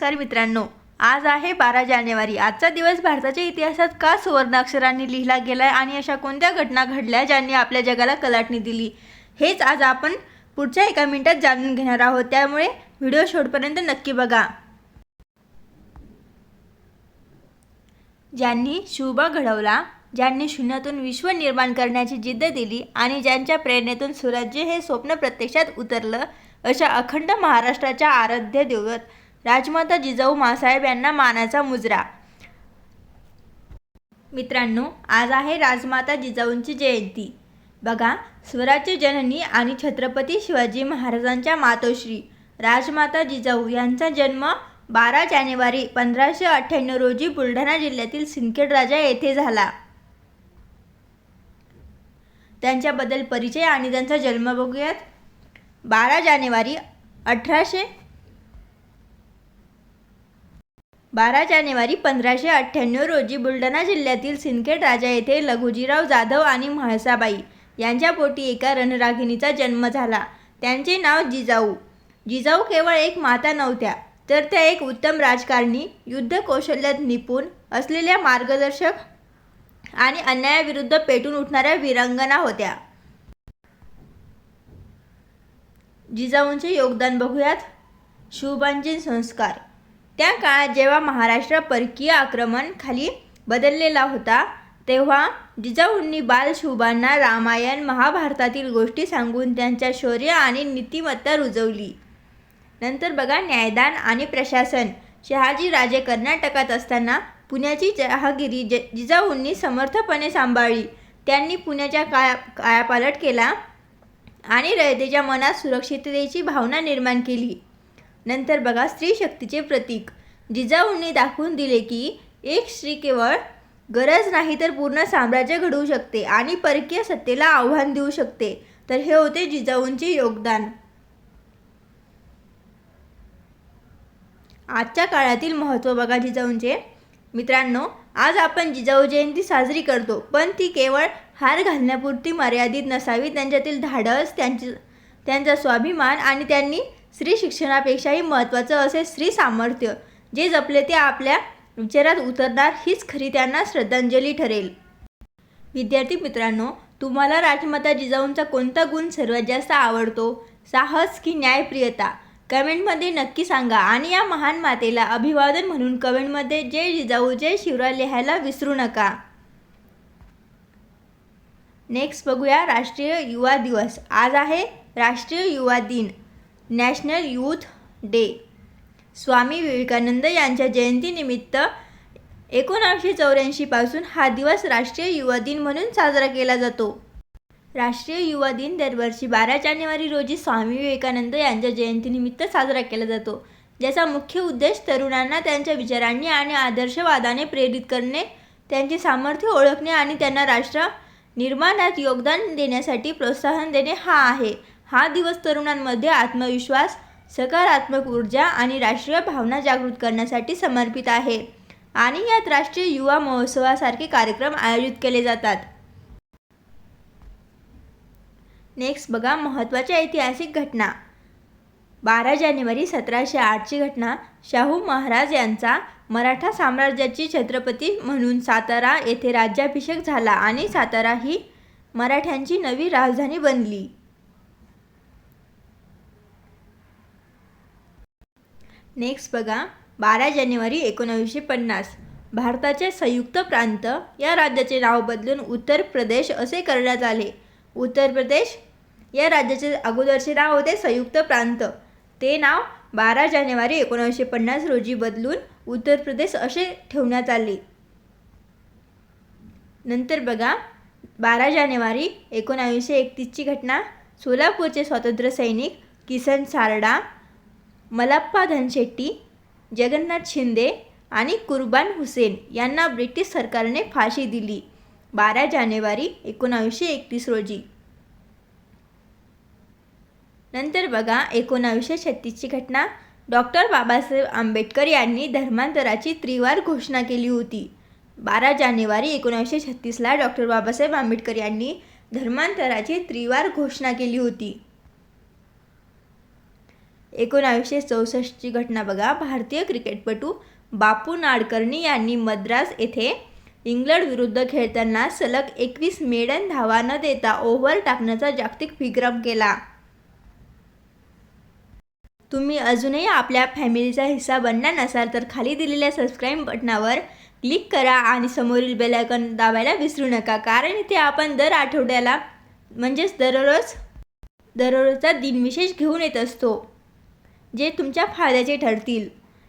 नमस्कार मित्रांनो. आज आहे बारा जानेवारी. आजचा दिवस भारताच्या इतिहासात का सुवर्णाक्षरांनी लिहिला गेला आहे आणि अशा कोणत्या घटना घडल्या ज्यांनी आपल्या जगाला कलाटणी दिली? हेच आज आपण पुढच्या एका मिनिटात जाणून घेणार आहोत. त्यामुळे व्हिडिओ शेवटपर्यंत नक्की बघा. ज्यांनी शुभ घडवला ज्यांनी शून्यातून विश्व निर्माण करण्याची जिद्द दिली आणि ज्यांच्या प्रेरणेतून स्वराज्य हे स्वप्न प्रत्यक्षात उतरलं अशा अखंड महाराष्ट्राच्या आराध्य दैवत राजमाता जिजाऊ मासाहेब यांना मानाचा मुजरा. मित्रांनो आज आहे राजमाता जिजाऊंची जयंती. बघा स्वराज्य जननी आणि छत्रपती शिवाजी महाराजांच्या मातोश्री राजमाता जिजाऊ यांचा जन्म बारा जानेवारी पंधराशे अठ्ठ्याण्णव रोजी बुलढाणा जिल्ह्यातील सिंदखेड राजा येथे झाला. त्यांच्याबद्दल परिचय आणि त्यांचा जन्म बघूयात. बारा जानेवारी अठराशे बारा जानेवारी पंधराशे अठ्ठ्याण्णव रोजी बुलढाणा जिल्ह्यातील सिंदखेड राजा येथे लघुजीराव जाधव आणि म्हळसाबाई यांच्या पोटी एका रणरागिणीचा जन्म झाला. त्यांचे नाव जिजाऊ. जिजाऊ केवळ एक माता नव्हत्या तर त्या एक उत्तम राजकारणी युद्ध कौशल्यात निपुण असलेल्या मार्गदर्शक आणि अन्यायाविरुद्ध पेटून उठणाऱ्या वीरांगना होत्या. जिजाऊंचे योगदान बघूयात. शिवबांचे संस्कार. त्या काळात जेव्हा महाराष्ट्र परकीय आक्रमण खाली बदललेला होता तेव्हा जिजाऊंनी बालशुभांना रामायण महाभारतातील गोष्टी सांगून त्यांच्या शौर्य आणि नीतिमत्ता रुजवली. नंतर बघा न्यायदान आणि प्रशासन. शहाजी राजे कर्नाटकात असताना पुण्याची जहागिरी ज जिजाऊंनी समर्थपणे सांभाळली. त्यांनी पुण्याच्या काया कायापालट केला आणि रयतेच्या मनात सुरक्षिततेची भावना निर्माण केली. नंतर बघा स्त्री शक्तीचे प्रतीक. जिजाऊंनी दाखवून दिले की एक स्त्री केवळ गरज नाही तर पूर्ण साम्राज्य घडवू शकते आणि परकीय सत्तेला आव्हान देऊ शकते. तर हे होते जिजाऊंचे योगदान. आजच्या काळातील महत्त्व बघा जिजाऊंचे. मित्रांनो आज आपण जिजाऊ जयंती साजरी करतो पण ती केवळ हार घालण्यापुरती मर्यादित नसावी. त्यांच्यातील धाडस त्यांची त्यांचा स्वाभिमान आणि त्यांनी स्त्री शिक्षणापेक्षाही महत्त्वाचं असे स्त्री सामर्थ्य जे जपले ते आपल्या विचारात उतरणार हीच खरी त्यांना श्रद्धांजली ठरेल. विद्यार्थी मित्रांनो तुम्हाला राजमाता जिजाऊंचा कोणता गुण सर्वात जास्त आवडतो? साहस की न्यायप्रियता? कमेंटमध्ये नक्की सांगा आणि या महान मातेला अभिवादन म्हणून कमेंटमध्ये जय जिजाऊ जय शिवराय लिहायला विसरू नका. नेक्स्ट बघूया राष्ट्रीय युवा दिवस. आज आहे राष्ट्रीय युवा दिन. National youth day. Swami Vivekananda यांच्या जयंतीनिमित्त एकोणावीसशे चौऱ्याऐंशीपासून हा दिवस राष्ट्रीय युवा दिन म्हणून साजरा केला जातो. राष्ट्रीय युवा दिन दरवर्षी बारा जानेवारी रोजी स्वामी विवेकानंद यांच्या जयंतीनिमित्त साजरा केला जातो. ज्याचा मुख्य उद्देश तरुणांना त्यांच्या विचारांनी आणि आदर्शवादाने प्रेरित करणे त्यांचे सामर्थ्य ओळखणे आणि त्यांना राष्ट्र निर्माणात योगदान देण्यासाठी प्रोत्साहन देणे हा आहे. हा दिवस तरुणांमध्ये आत्मविश्वास सकारात्मक ऊर्जा आणि राष्ट्रीय भावना जागृत करण्यासाठी समर्पित आहे. आणि यात राष्ट्रीय युवा महोत्सवासारखे कार्यक्रम आयोजित केले जातात. नेक्स्ट बघा महत्त्वाच्या ऐतिहासिक घटना. बारा जानेवारी सतराशे आठची घटना. शाहू महाराज यांचा मराठा साम्राज्याची छत्रपती म्हणून सातारा येथे राज्याभिषेक झाला आणि सातारा ही मराठ्यांची नवी राजधानी बनली. नेक्स्ट बघा बारा जानेवारी एकोणावीसशे पन्नास. भारताचे संयुक्त प्रांत या राज्याचे नाव बदलून उत्तर प्रदेश असे करण्यात आले. उत्तर प्रदेश या राज्याचे अगोदरचे नाव होते संयुक्त प्रांत. ते नाव बारा जानेवारी एकोणावीसशे पन्नास रोजी बदलून उत्तर प्रदेश असे ठेवण्यात आले. नंतर बघा बारा जानेवारी एकोणावीसशे एकतीसची घटना. सोलापूरचे स्वातंत्र्य सैनिक किसन सारडा मलाप्पा धनशेट्टी जगन्नाथ शिंदे आणि कुर्बान हुसेन यांना ब्रिटिश सरकारने फाशी दिली. बारा जानेवारी एकोणावीसशे एकतीस रोजी. नंतर बघा एकोणावीसशे छत्तीसची घटना. डॉक्टर बाबासाहेब आंबेडकर यांनी धर्मांतराची त्रिवार घोषणा केली होती. बारा जानेवारी एकोणावीसशे छत्तीसला डॉक्टर बाबासाहेब आंबेडकर यांनी धर्मांतराची त्रिवार घोषणा केली होती. एकोणावीसशे चौसष्टची घटना बघा. भारतीय क्रिकेटपटू बापू नाडकर्णी यांनी मद्रास येथे इंग्लंड विरुद्ध खेळताना सलग एकवीस मेडन धावा न देता ओव्हर टाकण्याचा जागतिक विक्रम केला. तुम्ही अजूनही आपल्या फॅमिलीचा हिस्सा बनला नसाल तर खाली दिलेल्या सबस्क्राईब बटनावर क्लिक करा आणि समोरील बेल आयकॉन दाबायला विसरू नका. कारण इथे आपण दर आठवड्याला म्हणजेच दररोज दररोजचा दिनविशेष घेऊन येत असतो. जे तुमच्या फायद्याचे ठरतील.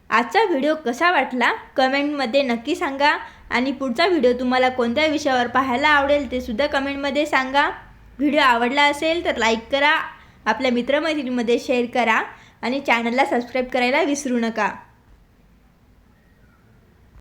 आजचा व्हिडिओ कसा वाटला? कमेंटमध्ये नक्की सांगा. आणि पुढचा व्हिडिओ तुम्हाला कोणत्या विषयावर पाहायला आवडेल ते सुद्धा कमेंटमध्ये सांगा. व्हिडिओ आवडला असेल तर लाईक करा. आपल्या मित्रमैत्रिणीमध्ये शेअर करा. आणि चॅनलला सबस्क्राईब करायला विसरू नका.